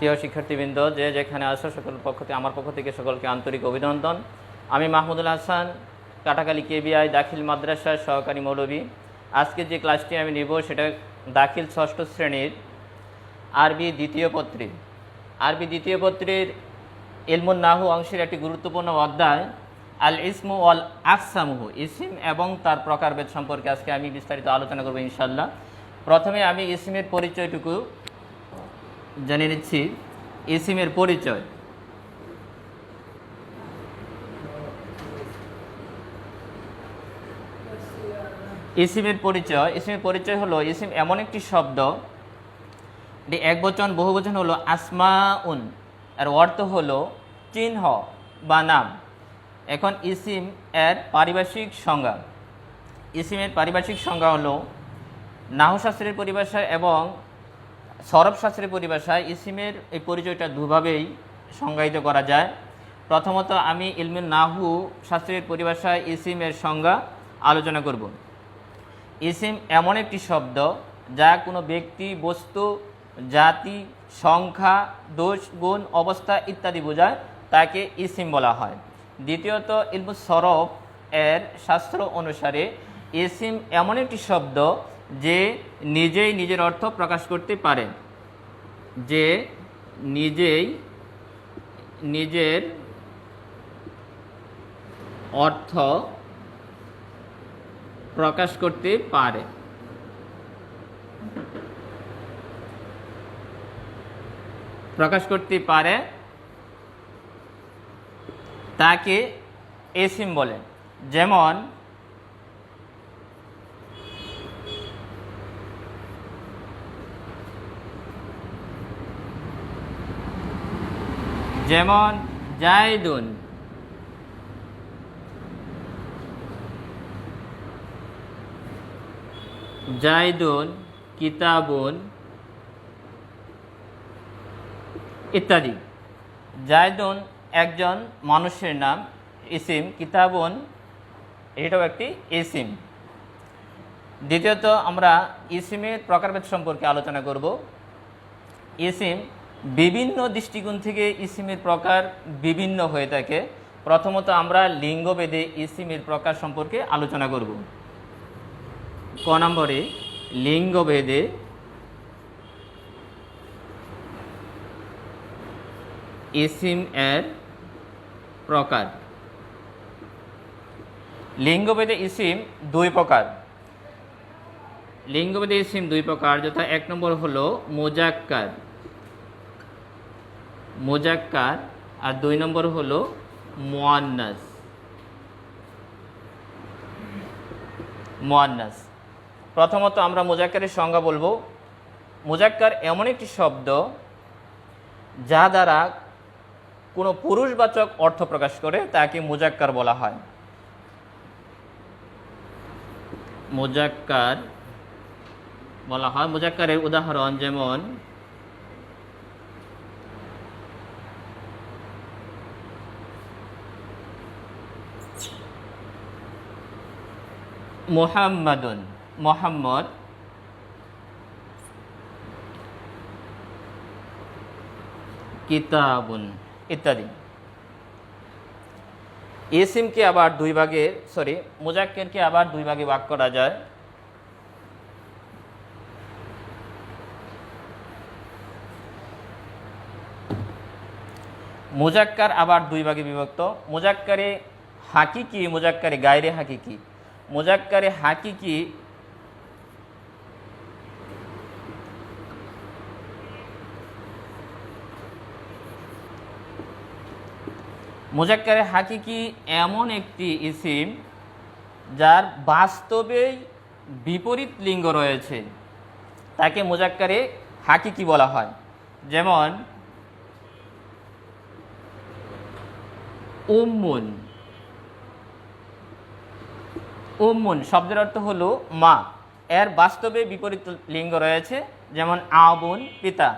প্রিয় শিক্ষার্থীবৃন্দ, যে যেখানে আসো সকল পক্ষ থেকে, আমার পক্ষ থেকে সকলকে আন্তরিক অভিনন্দন। আমি মাহমুদুল হাসান, কাটাকালি কেবিআই, দাখিল মাদ্রাসার সহকারী মৌলবী। আজকে যে ক্লাসটি আমি নিব, সেটা দাখিল ষষ্ঠ শ্রেণির আরবি দ্বিতীয় পত্রী। আরবি দ্বিতীয় পত্রীর ইলমুন নাহু অংশের একটি গুরুত্বপূর্ণ অধ্যায়, আল ইসমু অল আকসামুহু, ইসিম এবং তার প্রকারভেদ সম্পর্কে আজকে আমি বিস্তারিত আলোচনা করব ইনশাল্লাহ প্রথমে আমি ইসিমের পরিচয়টুকু জেনে নিচ্ছি ইসিমের পরিচয়। ইসিমের পরিচয় ইসিমের পরিচয় হলো ইসিম এমন একটি শব্দ এটি এক বচন, বহু বচন হলো আসমাউন, এর অর্থ হলো চিহ্ন বা নাম। এখন ইসিম এর পারিভাষিক সংজ্ঞা। ইসিমের পারিভাষিক সংজ্ঞা হলো, নাহশাস্ত্রের পরিভাষায় এবং সরব শাস্ত্রের পরিভাষায় ইসিমের এই পরিচয়টা দুভাবেই সংজ্ঞায়িত করা যায়। প্রথমত আমি ইলমে নাহু শাস্ত্রের পরিভাষায় ইসিমের সংজ্ঞা আলোচনা করব। ইসিম এমন একটি শব্দ যা কোনো ব্যক্তি, বস্তু, জাতি, সংখ্যা, দোষ, গুণ, অবস্থা ইত্যাদি বোঝায়, তাকে ইসিম বলা হয়। দ্বিতীয়ত ইলমু সরফ এর শাস্ত্র অনুসারে ইসিম এমন একটি শব্দ যে নিজেই নিজের অর্থ প্রকাশ করতে পারে। যে নিজেই নিজের অর্থ প্রকাশ করতে পারে। প্রকাশ করতে পারে তাকে এসিম বলে। যেমন যেমন জায়দুন জায়দুন কিতাবুন ইত্যাদি। জায়দুন একজন মানুষের নাম, ইসিম, কিতাবুন এটাও একটি ইসিম। দ্বিতীয়ত আমরা ইসিমের প্রকারভেদ সম্পর্কে আলোচনা করব। ইসিম বিভিন্ন দৃষ্টিকোণ থেকে ইসিমের প্রকার বিভিন্ন হয়ে থাকে। প্রথমত আমরা লিঙ্গভেদে ইসিমের প্রকার সম্পর্কে আলোচনা করব। ক নম্বরে, লিঙ্গভেদে ইসিম এর প্রকার। লিঙ্গভেদে ইসিম দুই প্রকার। লিঙ্গভেদে ইসিম দুই প্রকার, যথা এক নম্বর হলো মোজাক্কার। মোজাক্কার, আর দুই নম্বর হলো মোয়ান্নাস। মোয়ান্নাস। প্রথমত আমরা মোজাক্কারের সংজ্ঞা বলব। মোজাক্কার এমন একটি শব্দ যা দ্বারা কোনো পুরুষবাচক অর্থ প্রকাশ করে, তাকে মোজাক্কার বলা হয়। মোজাক্কার বলা হয়। মোজাক্কারের উদাহরণ যেমন মোহাম্মদুন মোহাম্মদ কিতাবুন ইত্যাদি ইসিমকে আবার দুই ভাগে সরি মুজাক্কেরকে আবার দুই ভাগে ভাগ করা যায় মুজাক্কার আবার দুই ভাগে বিভক্ত মুজাক্কারে হাকিকি মুজাক্কারে গায়রে হাকিকি মুজাক্কারে হাকিকি মুজাক্কারে হাকিকি এমন একটি ইসিম যার বাস্তবেই বিপরীত লিঙ্গ রয়েছে, তাকে মুজাক্কারে হাকিকি বলা হয়। যেমন, উম্মুন। উম্মুন শব্দের অর্থ হলো মা। এর বাস্তবে বিপরীত লিঙ্গ রয়েছে, যেমন আবুন, পিতা।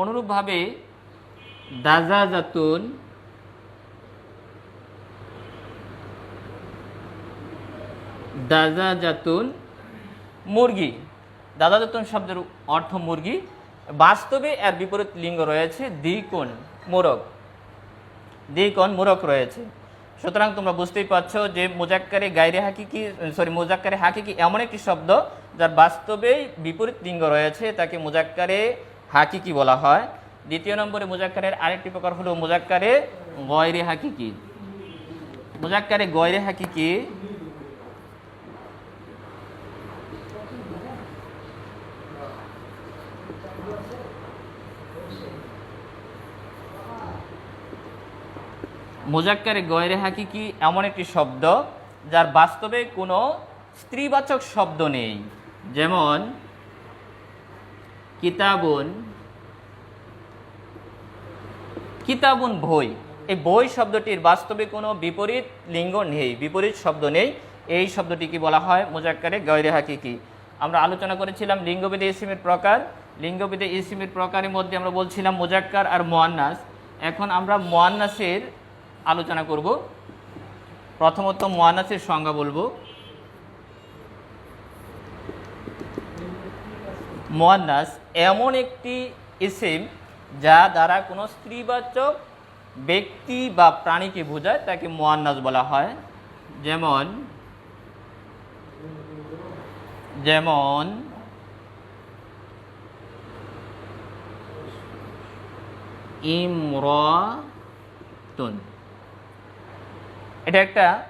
অনুরূপভাবে দাজাজাতুন দাজাজাতুন মুরগি। দাদাজাতুন শব্দের অর্থ মুরগি। বাস্তবে এর বিপরীত লিঙ্গ রয়েছে দ্বিকোণ মোরক দ্বিকোণ মোরক রয়েছে। সুতরাং তোমরা বুঝতেই পারছ যে মোজাক্কারে গাইরে হাকিকি সরি মোজাক্কারে হাকিকি এমন একটি শব্দ যার বাস্তবেই বিপরীত লিঙ্গ রয়েছে, তাকে মোজাক্কারে হাকিকি বলা হয়। দ্বিতীয় নম্বরে মোজাক্কারের আরেকটি প্রকার হলো মোজাক্কারে গয়রে হাকিকি। মোজাক্কারে গয়রে হাকিকি মোজাক্কারে গয়রে হাকিকি এমন একটি শব্দ যার বাস্তবে কোনো স্ত্রীবাচক শব্দ নেই। যেমন, কিতাবুন কিতাবুন বই। এই বই শব্দটির বাস্তবে কোনো বিপরীত লিঙ্গ নেই, বিপরীত শব্দ নেই। এই শব্দটিকে বলা হয় মোজাক্কারে গয়রে হাকিকি। আমরা আলোচনা করেছিলাম লিঙ্গভেদে ইসিমের প্রকার। লিঙ্গভেদে ইসিমের প্রকারের মধ্যে আমরা বলছিলাম মোজাক্কার আর মোয়ান্নাস। এখন আমরা মোয়ান্নাসের আলোচনা করব। প্রথমত মোয়ান্নাসের সংজ্ঞা বলব। মোয়ান্নাস এমন একটি ইসিম যা দ্বারা কোনো স্ত্রীবাচক ব্যক্তি বা প্রাণীকে বোঝায়, তাকে মোয়ান্নাস বলা হয়। যেমন যেমন, ইমরাতুন। এটা একটা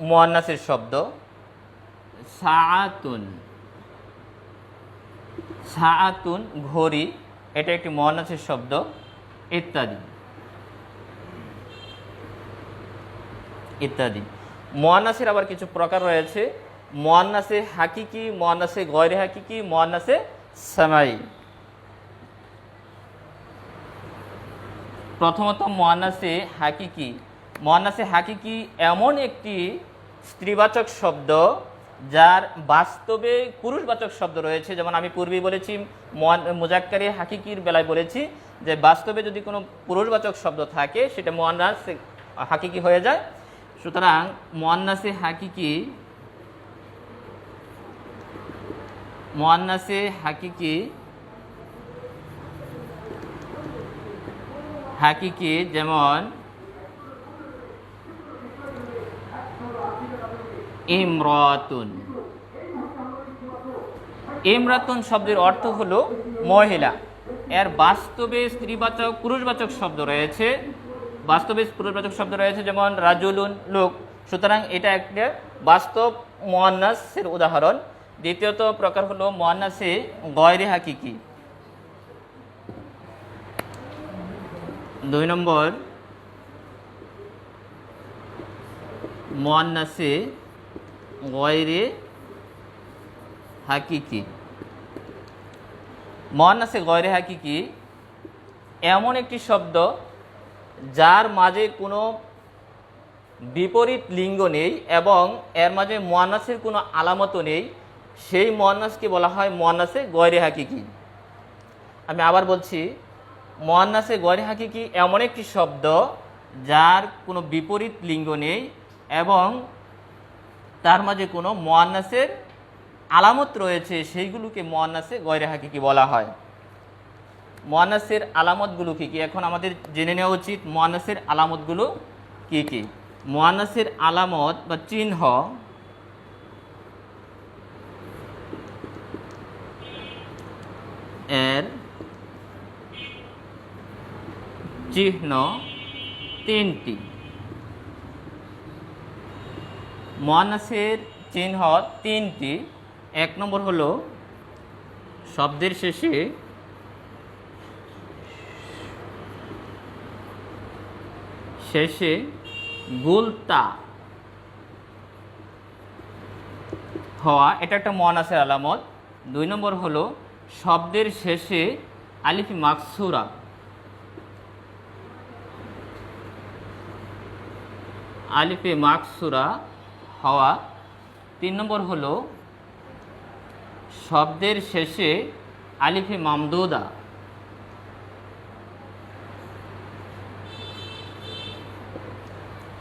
মোয়ান্নাসের শব্দ। সাআতুন। সাআতুন, ঘড়ি, এটা একটি মোয়ান্নাসের শব্দ, ইত্যাদি। ইত্যাদি। মোয়ান্নাসের আবার কিছু প্রকার রয়েছে। মোয়ান্নাসে হাকিকি, মোয়ান্নাসে গয়রে হাকিকি, মোয়ান্নাসে সামাই। প্রথমত মোয়ান্নাসে হাকিকি। মোয়ান্নাসে হাকিকি এমন একটি স্ত্রীবাচক শব্দ, যার বাস্তবে পুরুষবাচক শব্দ রয়েছে। যেমন আমি পূর্বেই বলেছি মোজাক্কারে হাকিকির বেলায় বলেছি যে, বাস্তবে যদি কোনো পুরুষবাচক শব্দ থাকে, সেটা মোয়ান্নাস হাকিকি হয়ে যায়। সুতরাং মোয়ান্নাসে হাকিকি মোয়ান্নাসে হাকিকি হাকিকি যেমন ইমরাতুন। ইমরাতুন শব্দের অর্থ হলো মহিলা। এর বাস্তবে স্ত্রীবাচক, পুরুষবাচক শব্দ রয়েছে। বাস্তবে পুরুষবাচক শব্দ রয়েছে যেমন রাজুলুন, লোক। সুতরাং এটা একটা বাস্তব মোয়ান্নাসের উদাহরণ। দ্বিতীয়ত প্রকার হলো মোয়ান্নাসে গয়রে হাকিকি। দুই নম্বর, মোয়ান্নাসে গয়রে হাকিকি। মোয়ান্নাসে গয়রে হাকিকি এমন একটি শব্দ যার মাঝে কোনো বিপরীত লিঙ্গ নেই এবং এর মাঝে মোয়ান্নাসের কোনো আলামতও নেই। সেই মোয়ান্নাসকে বলা হয় মোয়ান্নাসে গয়রে হাকিকি। আমি আবার বলছি মোয়ান্নাসে গয়রে হাকিকি এমন একটি শব্দ যার কোনো বিপরীত লিঙ্গ নেই এবং তার মাঝে কোনো মোয়ান্নাসের আলামত রয়েছে, সেইগুলোকে মোয়ান্নাসে গয়রে হাকিকি বলা হয়। মোয়ান্নাসের আলামতগুলো কী কী? এখন আমাদের জেনে নেওয়া উচিত মোয়ান্নাসের আলামতগুলো কী কী? মোয়ান্নাসের আলামত বা চিহ্ন এর চিহ্ন তিনটি। মোয়ান্নাসের চিহ্ন তিনটি। এক নম্বর হলো, শব্দের শেষে শেষে গুলতা হওয়া, এটা একটা মোয়ানাসের আলামত। দুই নম্বর হলো, শব্দের শেষে আলিফি মাকসুরা আলিফে মাকসুরা হওয়া। তিন নম্বর হলো, শব্দের শেষে আলিফে মামদুদা।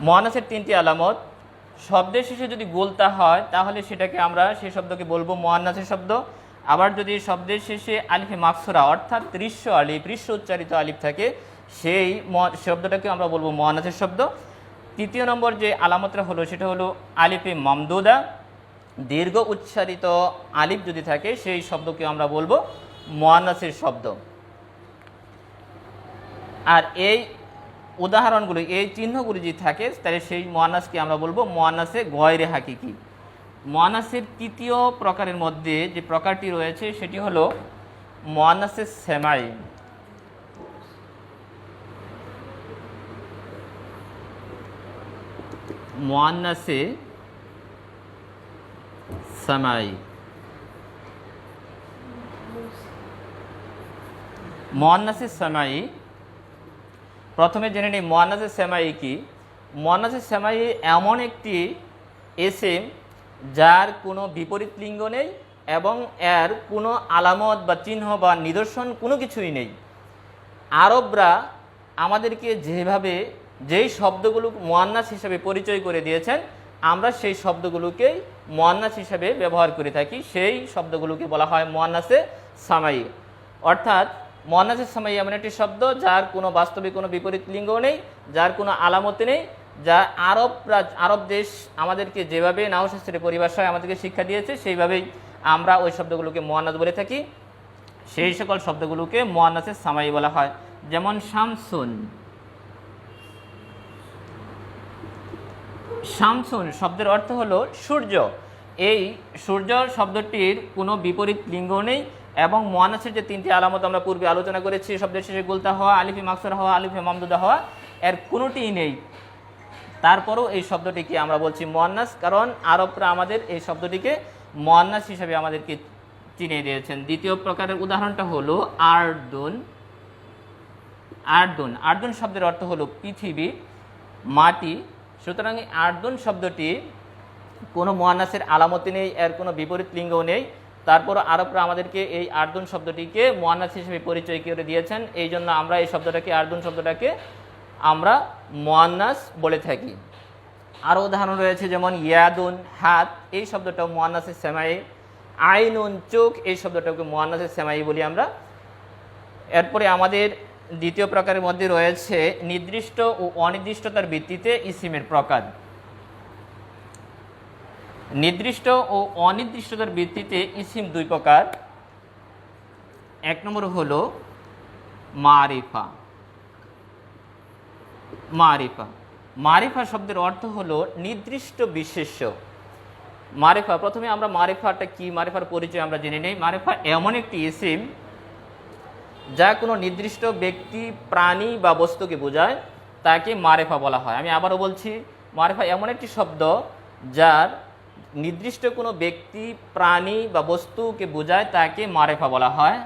মহানাসের তিনটি আলামত, শব্দের শেষে যদি গোলতা হয়, তাহলে সেটাকে আমরা সেই শব্দকে বলব মহান্নাসের শব্দ। আবার যদি শব্দের শেষে আলিফে মাকসুরা, অর্থাৎ দৃশ্য আলিফ, দৃশ্য উচ্চারিত আলিফ থাকে, সেই শব্দটাকে আমরা বলব মহানাসের শব্দ। তৃতীয় নম্বর যে আলামতটা হলো, সেটা হলো আলিফে মামদুদা। দীর্ঘ উচ্চারিত আলিফ যদি থাকে, সেই শব্দকে আমরা বলব মোয়ান্নাসের শব্দ। আর এই উদাহরণগুলি, এই চিহ্নগুলি যদি থাকে, তাহলে সেই মোয়ান্নাসকে আমরা বলব মোয়ান্নাসে গয়রে হাকিকি। মোয়ান্নাসের তৃতীয় প্রকারের মধ্যে যে প্রকারটি রয়েছে, সেটি হলো মোয়ান্নাসের সেমাই। মোয়ান্নাসে সামাই। মোয়ান্নাসে সামাই, প্রথমে জেনে নিই মোয়ান্নাসে সামাই কি। মোয়ান্নাসে সামাই এমন একটি এসেম যার কোনো বিপরীত লিঙ্গ নেই এবং এর কোনো আলামত বা চিহ্ন বা নিদর্শন কোনো কিছুই নেই। আরবরা আমাদেরকে যেভাবে যেই শব্দগুলো মোয়ান্নাস হিসাবে পরিচয় করে দিয়েছেন, আমরা সেই শব্দগুলোকেই মোয়ান্নাস হিসাবে ব্যবহার করে থাকি। সেই শব্দগুলোকে বলা হয় মোয়ান্নাসে সামাই অর্থাৎ মোয়ান্নাসে সামাই এমন একটি শব্দ যার কোনো বাস্তবিক কোনো বিপরীত লিঙ্গ নেই, যার কোনো আলামত নেই, যা আরব রাজ- আরব দেশ আমাদেরকে যেভাবে নাহশাস্ত্রের পরিভাষায় আমাদেরকে শিক্ষা দিয়েছে, সেইভাবেই আমরা ওই শব্দগুলোকে মোয়ান্নাস বলে থাকি। সেই সকল শব্দগুলোকে মোয়ান্নাসের সামাই বলা হয়। যেমন শামসুন। শামসুন শব্দের অর্থ হলো সূর্য। এই সূর্য শব্দটির কোনো বিপরীত লিঙ্গ নেই এবং মোয়ানাসের যে তিনটি আলামত আমরা পূর্বে আলোচনা করেছি, শব্দের শেষে গুলতা হওয়া, আলিফি মাকসুর হওয়া, আলিফি মামদুদা হওয়া, এর কোনোটিই নেই। তারপরও এই শব্দটিকে আমরা বলছি মোয়ান্নাস কারণ আরবরা আমাদের এই শব্দটিকে মোয়ান্নাস হিসাবে আমাদেরকে চিনিয়ে দিয়েছেন। দ্বিতীয় প্রকারের উদাহরণটা হলো আর্দুন। আর্দুন আর্দুন শব্দের অর্থ হলো পৃথিবী, মাটি সুতরাং এই আর্দুন শব্দটি কোনো মহানাসের আলামতি নেই, এর কোনো বিপরীত লিঙ্গও নেই। তারপর আরবরা আমাদেরকে এই আর্দুন শব্দটিকে মোয়ান্নাস হিসেবে পরিচয় করে দিয়েছেন। এই জন্য আমরা এই শব্দটাকে, আর্দুন শব্দটাকে আমরা মোয়ান্নাস বলে থাকি। আরও উদাহরণ রয়েছে যেমন ইয়াদুন, হাত, এই শব্দটাও মোয়ান্নাসের সেমাই। আইনুন, চোখ, এই শব্দটাকে মোয়ান্নাসের সেমাই বলি আমরা। এরপরে আমাদের দ্বিতীয় প্রকারের মধ্যে রয়েছে নির্দিষ্ট ও অনির্দিষ্টতার ভিত্তিতে ইসিমের প্রকার। নির্দিষ্ট ও অনির্দিষ্টতার ভিত্তিতে ইসিম দুই প্রকার। এক নম্বর হলো মারিফা। মারিফা। মারিফা শব্দের অর্থ হলো নির্দিষ্ট বিশেষ্য। মারিফা, প্রথমে আমরা মারিফাটা কি? মারিফার পরিচয় আমরা জেনে নেই। মারিফা এমন একটি ইসিম যা কোনো নির্দিষ্ট ব্যক্তি, প্রাণী বা বস্তুকে বোঝায়, তাকে মারেফা বলা হয়। আমি আবারও বলছি, মারেফা এমন একটি শব্দ যার নির্দিষ্ট কোনো ব্যক্তি, প্রাণী বা বস্তুকে বোঝায়, তাকে মারেফা বলা হয়।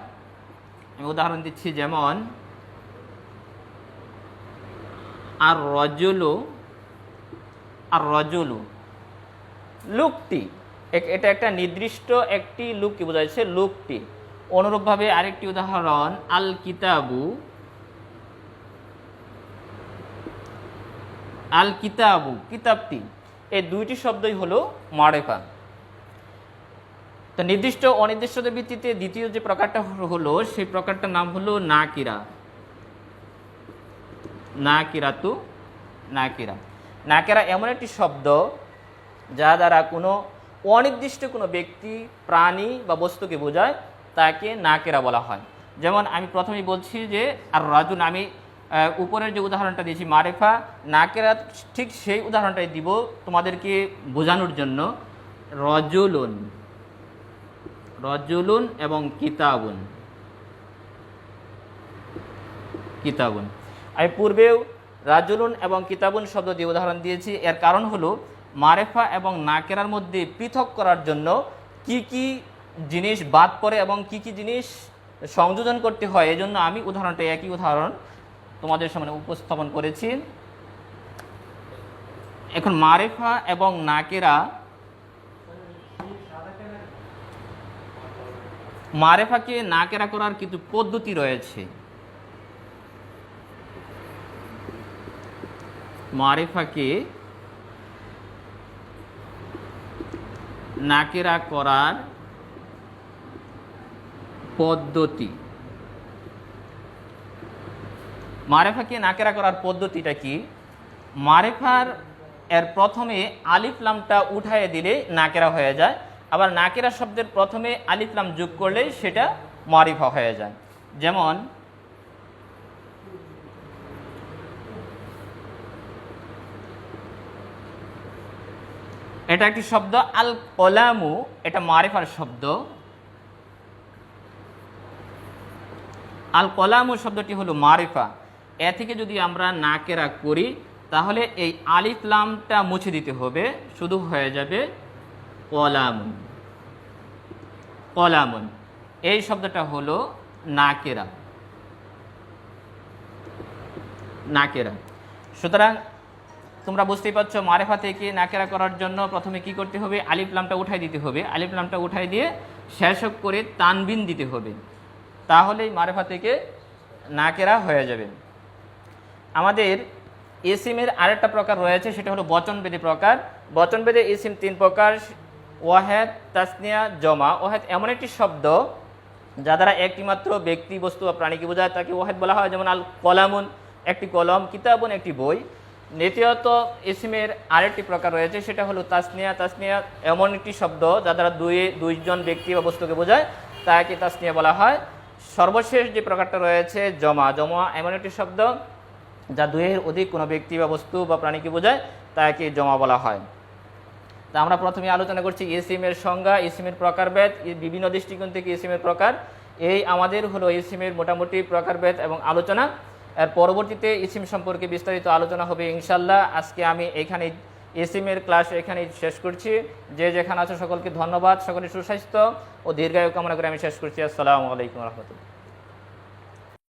আমি উদাহরণ দিচ্ছি, যেমন, আর রজলু আর রজলু, লুকটি। এটা একটা নির্দিষ্ট একটি লুককে বোঝাচ্ছে লুকটি। অনুরূপভাবে আরেকটি উদাহরণ আল কিতাবু আল কিতাবু কিতাবটি। এই দুইটি শব্দই হলো মারেফা। তো নির্দিষ্ট অনির্দিষ্টতার ভিত্তিতে দ্বিতীয় যে প্রকারটা হলো, সেই প্রকারটার নাম হলো নাকিরা। নাকিরাতু, নাকিরা। নাকেরা এমন একটি শব্দ যা দ্বারা কোনো অনির্দিষ্ট কোনো ব্যক্তি, প্রাণী বা বস্তুকে বোঝায় তাকে নাকেরা বলা হয়। যেমন আমি প্রথমেই বলছি যে, আর রাজুন আমি উপরের যে উদাহরণটা দিয়েছি, মারেফা, নাকেরা ঠিক সেই উদাহরণটাই দিব তোমাদেরকে বোঝানোর জন্য। রজুলুন রজুলুন এবং কিতাবুন। কিতাবুন। আমি পূর্বেও রাজুলুন এবং কিতাবুন শব্দ দিয়ে উদাহরণ দিয়েছি। এর কারণ হলো, মারেফা এবং নাকেরার মধ্যে পৃথক করার জন্য কি কি জিনিস বাদ পড়ে এবং কি কি জিনিস সংযোজন করতে হয়, এজন্য আমি উদাহরণটা একই উদাহরণ তোমাদের সামনে উপস্থাপন করেছি। এখন মারেফা এবং নাকেরা মারেফাকে নাকেরা করার কিছু পদ্ধতি রয়েছে। মারেফাকে নাকেরা করার পদ্ধতি। মারেফাকে নাকেরা করার পদ্ধতিটা কি? মারেফার এর প্রথমে আলিফ লামটা উঠায় দিলে নাকেরা হয়ে যায়। আবার নাকেরা শব্দের প্রথমে আলিফলাম যোগ করলে সেটা মারিফা হয়ে যায়। যেমন, এটা একটি শব্দ আল কলামু এটা মারিফার শব্দ। আল কলামু শব্দটি হলো মারিফা। এ থেকে যদি আমরা নাকেরা করি, তাহলে এই আলিফ লামটা মুছে দিতে হবে। শুধু হয়ে যাবে কলামুন কলামুন এই শব্দটা হলো নাকেরা নাকেরা সুতরাং তোমরা বুঝতেই পারছ, মারেফা থেকে নাকেরা করার জন্য প্রথমে কি করতে হবে? আলিফলামটা উঠাই দিতে হবে। আলিফলামটা উঠাই দিয়ে শেষক করে তানবিন দিতে হবে। তাহলেই মারেফা থেকে নাকেরা হয়ে যাবে। আমাদের ইসিমের আরেকটা প্রকার রয়েছে, সেটা হলো বচনবেদী প্রকার। বচনবেদে ইসিম তিন প্রকার, ওয়াহেদ, তাসনিয়া, জমা। ওয়াহেদ এমন একটি শব্দ যা দ্বারা একটিমাত্র ব্যক্তি, বস্তু বা প্রাণীকে বোঝায়। তাকে ওয়াহেদ বলা হয়, যেমন আল কলামুন একটি কলম, কিতাবুন, একটি বই। দ্বিতীয়ত ইসিমের আরেকটি প্রকার রয়েছে, সেটা হলো তাসনিয়া। তাসনিয়া এমন একটি শব্দ যা দ্বারা দুই দুইজন ব্যক্তি বা বস্তুকে বোঝায়, তাকে তাসনিয়া বলা হয়। সর্বশেষ যে প্রকারটা রয়েছে, জমা। জমা এমন একটি শব্দ যা দুইয়ের অধিক কোনো ব্যক্তি বা বস্তু বা প্রাণীকে বোঝায়, তাকে জমা বলা হয়। তা আমরা প্রথমে আলোচনা করছি ইসিমের সংজ্ঞা ইসিমের প্রকারভেদ বিভিন্ন দৃষ্টিকোণ থেকে ইসিমের প্রকার। এই আমাদের হলো ইসিমের মোটামুটি প্রকারভেদ এবং আলোচনা। এর পরবর্তীতে ইসিম সম্পর্কে বিস্তারিত আলোচনা হবে ইনশাল্লাহ আজকে আমি এখানে ইসিমের ক্লাস এখানে শেষ করছি। যে যেখানে আছে সকলকে ধন্যবাদ। সকলের সুস্বাস্থ্য ও দীর্ঘায়ু কামনা করে আমি শেষ করছি। আসসালামু আলাইকুম রহমতুল্লাহ।